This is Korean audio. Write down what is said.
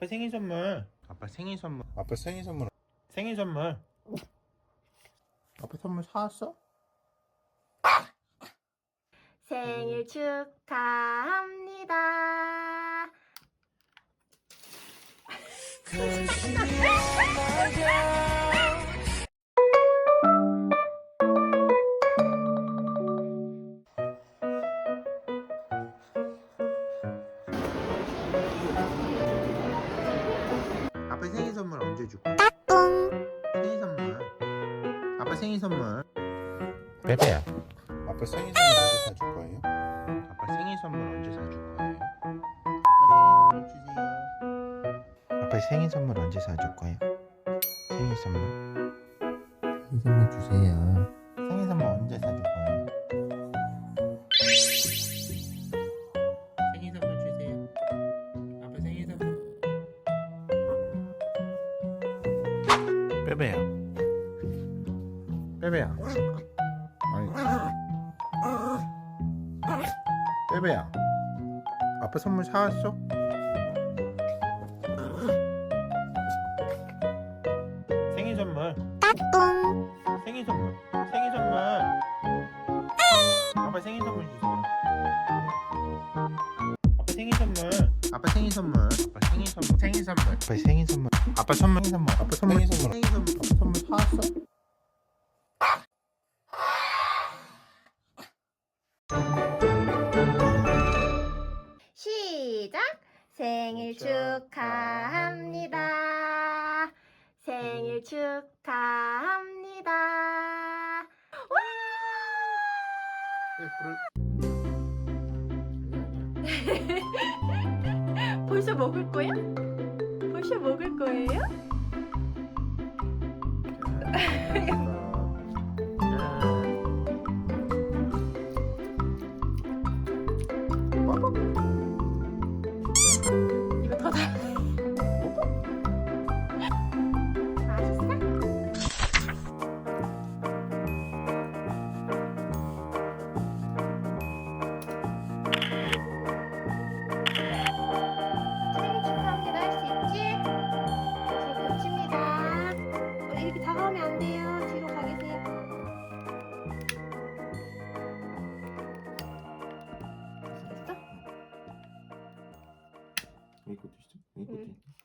아빠 생일 선물. 아빠 생일 선물. 아빠 생일 선물. 생일 선물. 아빠 선물 사왔어? 생일 축하합니다. 언제 줄까? 생일 선물. 아빠 생일 선물. 베베야. 아빠 생일 선물 언제 사줄 거예요? 아빠 생일 선물 언제 사줄 거예요? 아빠 생일 선물 주세요. 아빠 생일 선물 언제 사줄 거예요? 생일 선물. 생일 선물 주세요. 빼빼야. 빼빼야. 아니. 빼빼야. 아빠 선물 사왔어? 생일 선물. 아빠 생일 선물. 아빠 생일 선물. 생일 선물. 아빠 생일 선물. 아빠 선물. 생일 선물. 아빠 선물. 생일 선물. 생일 선물. 아빠 선물 사왔어? 시작! 생일 축하합니다. 생일 축하합니다. 와! 벌써 먹을 거야? 벌써 먹을 거예요? 됐어?